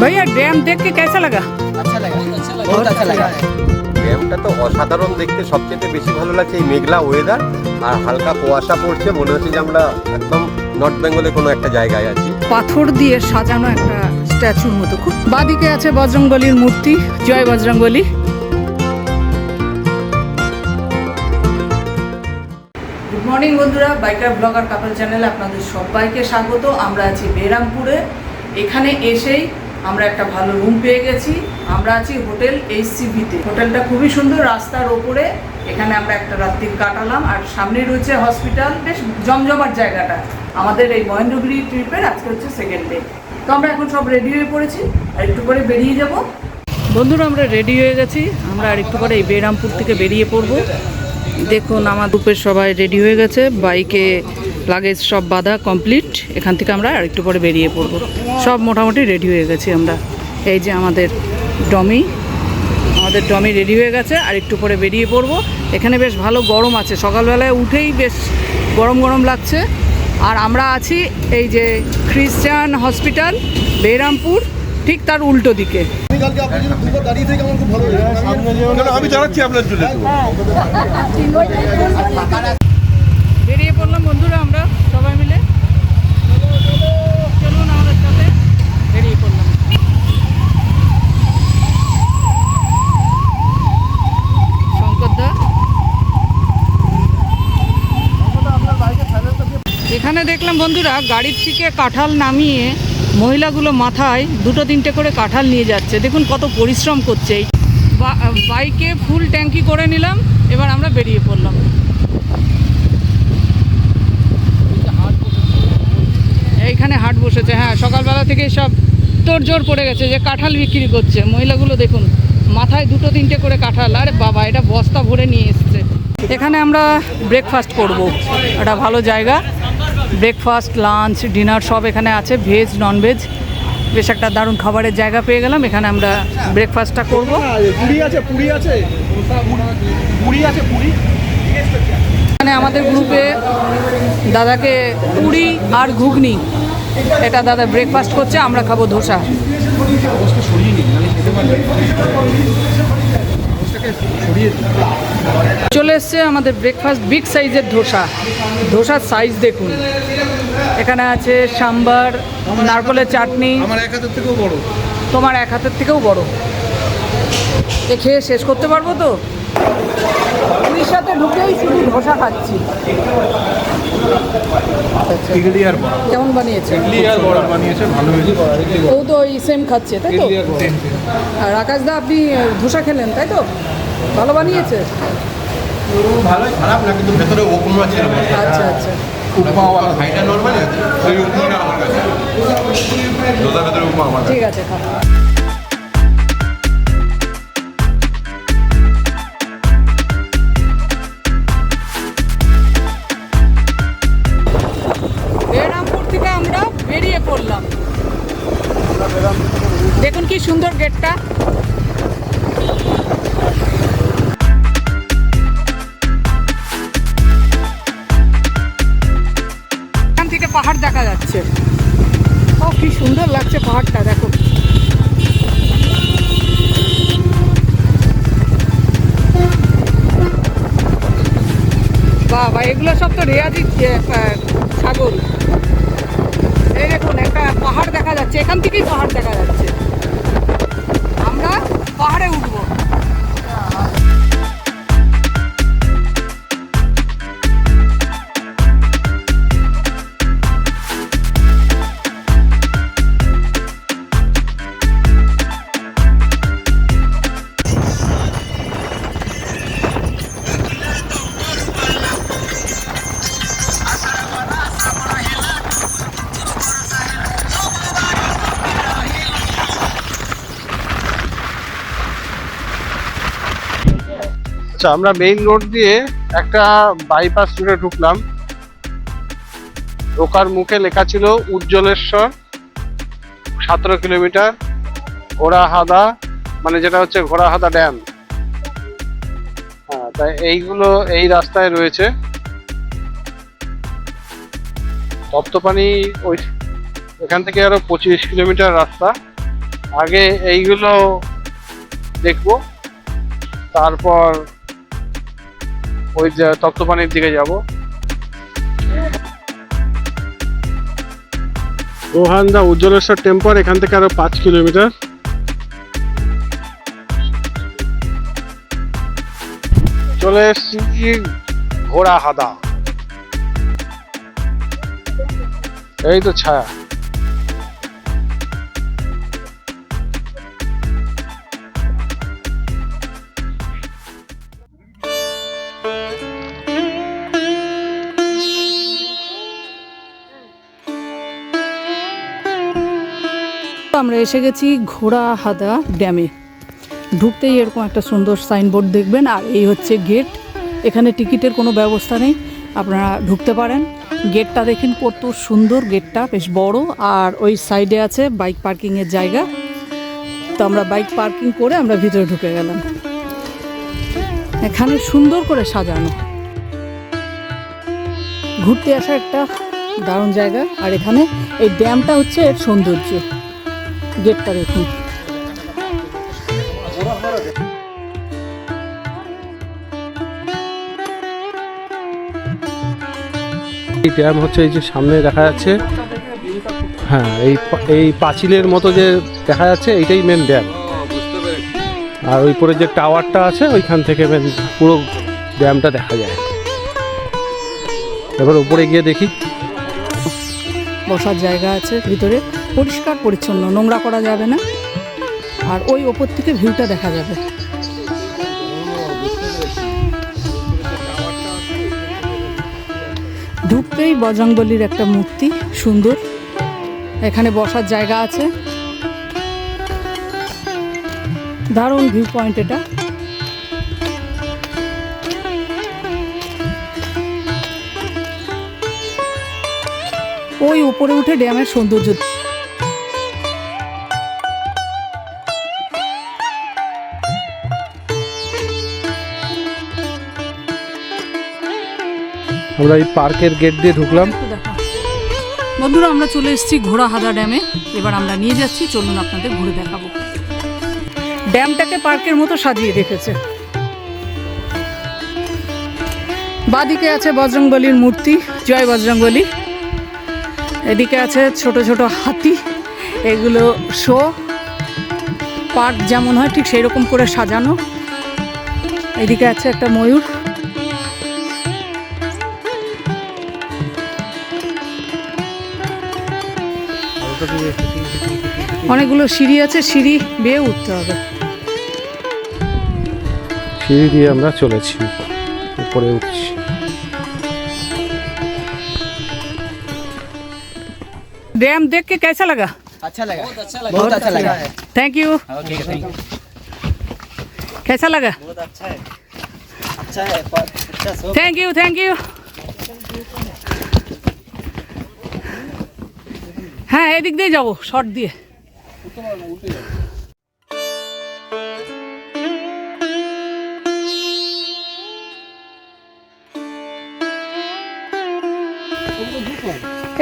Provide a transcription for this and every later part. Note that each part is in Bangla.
भैया डैम देख के कैसा लगा अच्छा लगा बहुत अच्छा लगा ড্যামটা তো অসাধারণ দেখতে সবচেয়ে বেশি ভালো লাগছে এই মেঘলা ওয়েদার আর হালকা কুয়াশা পড়ছে মনে হচ্ছে যে আমরা একদম নর্থ বেঙ্গলে কোনো একটা জায়গায় আছি পাথর দিয়ে সাজানো একটা স্ট্যাচুর মতো খুব বাদিকে আছে বজরংবলির মূর্তি জয় বজরংবলী গুড মর্নিং বন্ধুরা বাইকার ব্লগার কাপল চ্যানেলে আপনাদের সবাইকে স্বাগত আমরা আছি বেরামপুরে এখানে এসেই আমরা একটা ভালো রুম পেয়ে গেছি। আমরা আছি হোটেল এইচসিভিতে হোটেলটা খুবই সুন্দর, রাস্তার ওপরে। এখানে আমরা একটা রাত্রি কাটালাম। আর সামনে রয়েছে হসপিটাল বেশ জমজমাট জায়গাটা। আমাদের এই মহেন্দ্রগিরি ট্রিপের আজকে হচ্ছে সেকেন্ড ডে তো আমরা এখন সব রেডি হয়ে পড়েছি। আর একটু পরে বেরিয়ে যাব। বন্ধুরা, আমরা রেডি হয়ে গেছি। আমরা আর একটু পরে এই বেরামপুর থেকে বেরিয়ে পড়ব। দেখুন আমার গ্রুপের সবাই রেডি হয়ে গেছে। বাইকে লাগেজ সব বাঁধা কমপ্লিট এখান থেকে আমরা আর একটু পরে বেরিয়ে পড়ব। সব মোটামুটি রেডি হয়ে গেছি আমরা। এই যে আমাদের ডমি আমাদের ডমি রেডি হয়ে গেছে আর একটু পরে বেরিয়ে পড়ব। এখানে বেশ ভালো গরম আছে। সকালবেলায় উঠেই বেশ গরম গরম লাগছে। আর আমরা আছি এই যে খ্রিস্টান হসপিটাল বেরামপুর ঠিক তার উল্টো দিকে। আমি জানাচ্ছি আপনার জন্য পড়লাম বন্ধুরা, আমরা সবাই মিলে। চলুন আমাদের সাথে বেরিয়ে পড়লাম। শঙ্করদা এখানে দেখলাম, বন্ধুরা, গাড়ির থেকে কাঁঠাল নামিয়ে মহিলাগুলো মাথায় দুটো তিনটে করে কাঁঠাল নিয়ে যাচ্ছে। দেখুন কত পরিশ্রম করছে। বাইকে ফুল ট্যাঙ্কি করে নিলাম, এবার আমরা বেরিয়ে পড়লাম। বসেছে হ্যাঁ সকালবেলা থেকে সব তোড়জোড় পড়ে গেছে যে কাঁঠাল বিক্রি করছে। মহিলাগুলো দেখুন মাথায় দুটো তিনটে করে কাঁঠাল আরে বাবা এটা বস্তা ভরে নিয়ে এসছে। এখানে আমরা ব্রেকফাস্ট করব। একটা ভালো জায়গা। ব্রেকফাস্ট লাঞ্চ ডিনার সব এখানে আছে ভেজ ননভেজ বেশ একটা দারুণ খাবারের জায়গা পেয়ে গেলাম। এখানে আমরা ব্রেকফাস্টটা করব। পুরি আছে পুরি আছে। পুরি আছে পুরি। এখানে আমাদের গ্রুপে দাদাকে পুরি আর ঘুগনি। এটা দাদা ব্রেকফাস্ট করছে আমরা খাব ধোসা। চলে এসছে আমাদের ব্রেকফাস্ট বিগ সাইজের ধোসা। ধোসার সাইজ দেখুন। এখানে আছে সাম্বার নারকলের চাটনি। আমার এক হাতের থেকেও বড়। তোমার এক হাতের থেকেও বড়। এ খেয়ে শেষ করতে পারব তো? উড়িষ্যাতে ঢুকেই শুধু ধোসা খাচ্ছি। ইডলি আর বড়। কেমন বানিয়েছে? ইডলি আর বড় বানিয়েছে ভালো হয়েছে। ও তো ওই সেম খাচ্ছে তাই তো? আর বড়। আর আকাশ দা আপনি ধোসা খেলেন তাই তো? ভালো বানিয়েছে? ভালোই খারাপ না কিন্তু ভেতরে উপমা ছিল। আচ্ছা আচ্ছা। উপমাওয়ালা হাইটা বাবা এগুলো সব তো রেয়াজি ছাগল। এই দেখুন, একটা পাহাড় দেখা যাচ্ছে, এখান থেকেই পাহাড় দেখা যাচ্ছে। আমরা পাহাড়ে উঠবো। আচ্ছা আমরা মেইন রোড দিয়ে একটা বাইপাস রোডে ঢুকলাম। ঢোকার মুখে লেখা ছিল উজ্জ্বলেশ্বর, সতেরো কিলোমিটার, ঘোড়াহাদা মানে যেটা হচ্ছে ঘোড়াহাদা ড্যাম হ্যাঁ তাই এইগুলো এই রাস্তায় রয়েছে। তপ্তপানি ওই এখান থেকে আরও পঁচিশ কিলোমিটার রাস্তা। আগে এইগুলো দেখব, তারপর ওই তপ্তপানির দিকে যাব। ওহান্দা উজ্জ্বলেশ্বর টেম্পল, এখান থেকে আরও পাঁচ কিলোমিটার। চলে এসছি ঘোড়া হাদা এই তো ছায়া। আমরা এসে গেছি ঘোড়া হাদা ড্যামে। ঢুকতেই এরকম একটা সুন্দর সাইনবোর্ড দেখবেন, আর এই হচ্ছে গেট। এখানে টিকিটের কোনো ব্যবস্থা নেই, আপনারা ঢুকতে পারেন। গেটটা দেখেন কত সুন্দর, গেটটা বেশ বড়, আর ওই সাইডে আছে বাইক পার্কিংয়ের জায়গা। তো আমরা বাইক পার্কিং করে আমরা ভিতরে ঢুকে গেলাম। এখানে সুন্দর করে সাজানো। ঘুরতে আসা একটা দারুণ জায়গা, আর এখানে এই ড্যামটা হচ্ছে এর সৌন্দর্য। গেটটা দেখুন। এই ড্যাম হচ্ছে এই যে সামনে দেখা যাচ্ছে। হ্যাঁ এই এই পাঁচিলের মতো যে দেখা যাচ্ছে, এইটাই মেন ড্যাম আর ওই পরে যে টাওয়ারটা আছে, ওইখান থেকে মেন পুরো ড্যামটা দেখা যায়। এবার উপরে গিয়ে দেখি। বসার জায়গা আছে, ভিতরে পরিষ্কার, পরিচ্ছন্ন, নোংরা করা যাবে না। আর ওই ওপর থেকে ভিউটা দেখা যাবে। ঢুকতেই বজরংবলির একটা মূর্তি, সুন্দর। এখানে বসার জায়গা আছে। দারুণ ভিউ পয়েন্ট এটা। ওই উপরে উঠে ড্যামের সৌন্দর্য আমরা এই পার্কের গেট দিয়ে ঢুকলাম। বন্ধুরা আমরা চলে এসেছি ঘোড়াহাদা ড্যামে। এবার আমরা নিয়ে যাচ্ছি চলুন আপনাদের ঘুরে দেখাবো। ড্যামটাকে পার্কের মতো সাজিয়ে রেখেছে। বাদিকে আছে বজরংবলির মূর্তি। জয় বজরংবলী। এদিকে আছে ছোট ছোট হাতি। এগুলো শো। পার্ক যেমন হয় ঠিক সেই রকম করে সাজানো। এদিকে আছে একটা ময়ূর। অনেকগুলো সিঁড়ি আছে, সিঁড়ি বেয়ে উঠতে হবে। সিঁড়ি দিয়ে আমরা চলেছি। উপরে উঠছি। डैम देख के कैसा लगा अच्छा लगा बहुत अच्छा लगा thank you okay thank you कैसा लगा बहुत अच्छा है अच्छा है पर अच्छा so thank you thank you হ্যাঁ এদিক দিয়ে যাবো শর্ট দিয়ে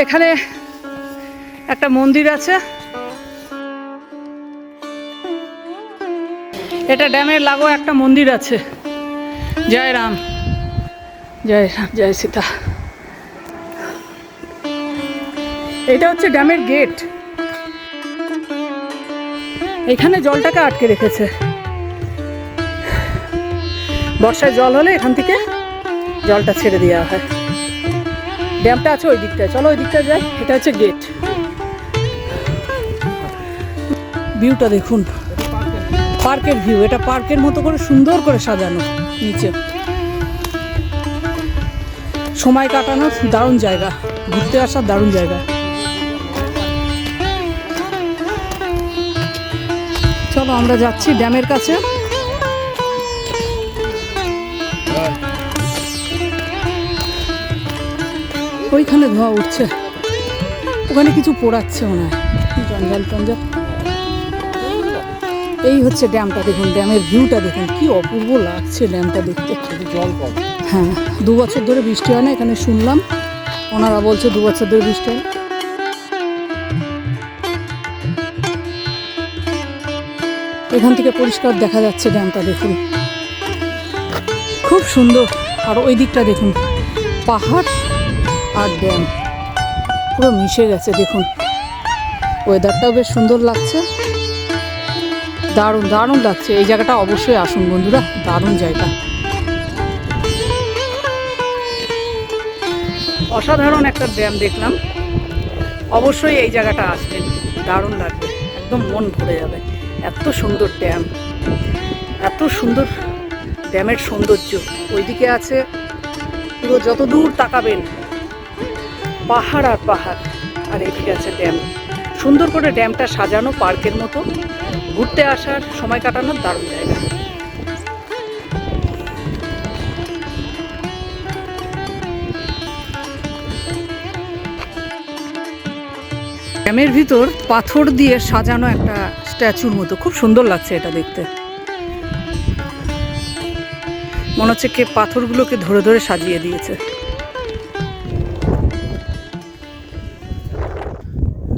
এখানে একটা মন্দির আছে। এটা ড্যামের লাগো একটা মন্দির আছে। জয় রাম। জয় রাম, জয় সীতা। এটা হচ্ছে ড্যামের গেট। এখানে জলটাকে আটকে রেখেছে। বর্ষায় জল হলে এখান থেকে জলটা ছেড়ে দেওয়া হয়। ড্যামটা আছে ওই দিকটায়। চলো ওই দিকটায় যাই। এটা হচ্ছে গেট। ভিউটা দেখুন। পার্কের ভিউ, এটা পার্কের মতো করে সুন্দর করে সাজানো নিচে। সময় কাটানোর দারুণ জায়গা, ঘুরতে আসার দারুণ জায়গা। চলো আমরা যাচ্ছি ড্যামের কাছে। ওইখানে ধোঁয়া উঠছে। ওখানে কিছু পোড়াচ্ছে মনে হয়। জঞ্জাল টঞ্জাল। এই হচ্ছে ড্যামটা দেখুন, ড্যামের ভিউটা দেখুন, কি অপূর্ব লাগছে ড্যামটা দেখতে। জল হ্যাঁ দু বছর ধরে বৃষ্টি হয় না, এখানে শুনলাম। ওনারা বলছে দু বছর ধরে বৃষ্টি হয় এখান থেকে পরিষ্কার দেখা যাচ্ছে ড্যামটা দেখুন। খুব সুন্দর। আর ওই দিকটা দেখুন, পাহাড় আর ড্যাম। পুরো মিশে গেছে, দেখুন। ওয়েদারটাও বেশ সুন্দর লাগছে। দারুণ দারুণ লাগছে। এই জায়গাটা অবশ্যই আসুন বন্ধুরা, দারুণ জায়গা। অসাধারণ একটা ড্যাম দেখলাম। অবশ্যই এই জায়গাটা আসবেন, দারুণ লাগবে, একদম মন ভরে যাবে। এত সুন্দর ড্যাম, এত সুন্দর ড্যামের সৌন্দর্য। ওইদিকে আছে, পুরো যত দূর তাকাবেন, পাহাড় আর পাহাড়, আর এদিকে আছে ড্যাম। সুন্দর করে ড্যামটা সাজানো পার্কের মতো। ঘুরতে আসার সময় কাটানোর দারুণ জায়গা। ড্যামের ভিতর পাথর দিয়ে সাজানো একটা স্ট্যাচুর মতো। খুব সুন্দর লাগছে এটা দেখতে। মনে হচ্ছে কে পাথরগুলোকে ধরে ধরে সাজিয়ে দিয়েছে।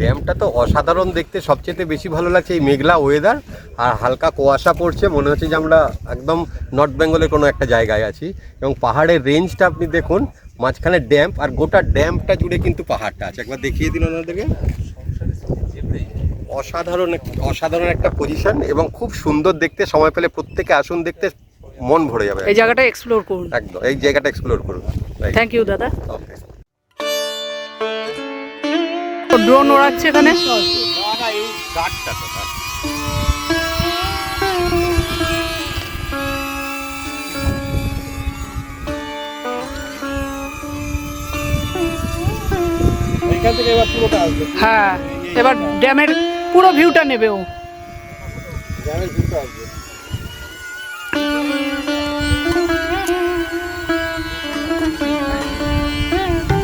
ড্যামটা তো অসাধারণ দেখতে সবচেয়ে বেশি ভালো লাগছে এই মেঘলা ওয়েদার আর হালকা কুয়াশা পড়ছে মনে হচ্ছে যে আমরা একদম নর্থ বেঙ্গলের কোনো একটা জায়গায় আছি। এবং পাহাড়ের রেঞ্জটা আপনি দেখুন মাঝখানে ড্যাম্প আর গোটা ড্যাম্পটা জুড়ে কিন্তু পাহাড়টা আছে। একবার দেখিয়ে দিন ওনাদেরকে। অসাধারণ অসাধারণ একটা পজিশন এবং খুব সুন্দর দেখতে সময় পেলে প্রত্যেকে আসুন দেখতে মন ভরে যাবে এই জায়গাটা এক্সপ্লোর করুন। একদম এই জায়গাটা এক্সপ্লোর করুন। থ্যাংক ইউ দাদা। ওকে ড্রোন ওড়াচ্ছে এখানে। হ্যাঁ এবার ড্যামের পুরো ভিউটা নেবে ও।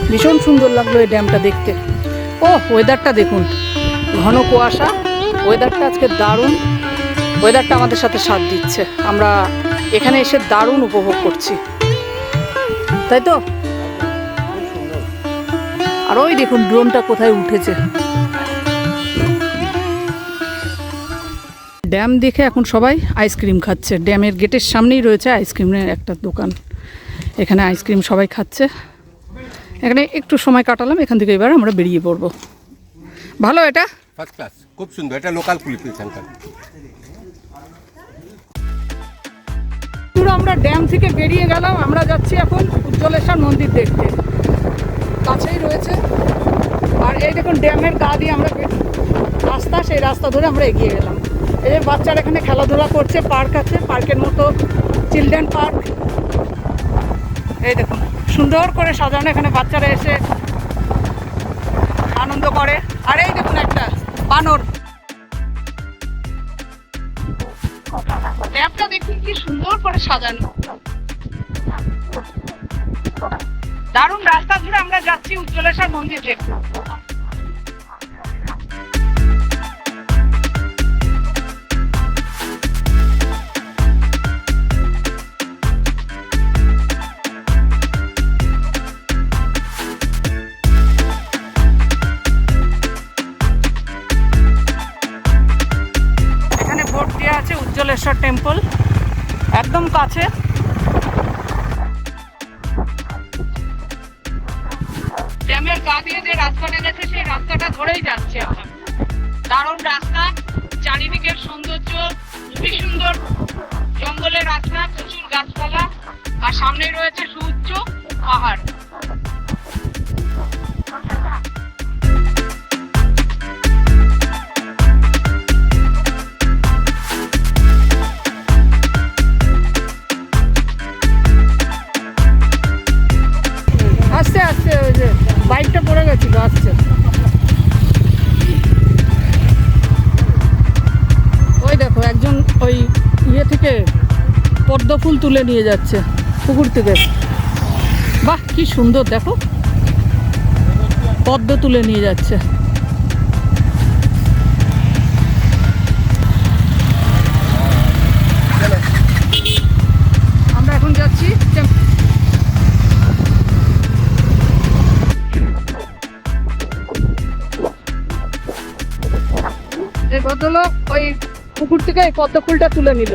ভীষণ সুন্দর লাগল এই ড্যামটা দেখতে। ও ওয়েদারটা দেখুন। ঘন কুয়াশা ওয়েদারটা আজকে দারুণ। ওয়েদারটা আমাদের সাথে সাথ দিচ্ছে। আমরা এখানে এসে দারুণ উপভোগ করছি। তাই তো? আর ওই দেখুন ড্রোনটা কোথায় উঠেছে। ড্যাম দেখে এখন সবাই আইসক্রিম খাচ্ছে। ড্যামের গেটের সামনেই রয়েছে আইসক্রিমের একটা দোকান। এখানে আইসক্রিম সবাই খাচ্ছে। এখানে একটু সময় কাটালাম এখান থেকে এবার আমরা বেরিয়ে পড়ব। ভালো এটা? ফার্স্ট ক্লাস খুব সুন্দর এটা লোকাল পুলিশ সেন্টার পুরো আমরা ড্যাম থেকে বেরিয়ে গেলাম আমরা যাচ্ছি এখন উজ্জ্বলেশ্বর মন্দির দেখতে। কাছেই রয়েছে। আর এই দেখুন ড্যামের গা দিয়ে আমরা রাস্তা সেই রাস্তা ধরে আমরা এগিয়ে গেলাম। এই যে বাচ্চারা এখানে খেলাধুলা করছে পার্ক আছে পার্কের মতো চিলড্রেন পার্ক এই দেখুন, সুন্দর করে সাজানো এখানে বাচ্চারা এসে আনন্দ করে। আর এই দেখুন একটা বানর। ল্যাবটা দেখুন কি সুন্দর করে সাজানো। দারুণ, রাস্তা ধরে আমরা যাচ্ছি উজ্জ্বলেশ্বর মন্দির দেখতে। টেম্পল একদম কাছে। ড্যামের গা দিয়ে যে রাস্তাটা গেছে সেই রাস্তাটা ধরেই যাচ্ছে আমরা। দারুণ রাস্তা, চারিদিকের সৌন্দর্য, খুবই সুন্দর। জঙ্গলের রাস্তা, প্রচুর গাছপালা, আর সামনে রয়েছে সুউচ্চ পাহাড়। আস্তে ওই যে বাইকটা পড়ে গেছিল, আসছে। ওই দেখো, একজন ওই ইয়ে থেকে পদ্ম ফুল তুলে নিয়ে যাচ্ছে পুকুর থেকে। বাহ, কি সুন্দর, দেখো। পদ্ম তুলে নিয়ে যাচ্ছে। ভদ্রলোক ওই পুকুর থেকে পদ্ম ফুলটা তুলে নিল।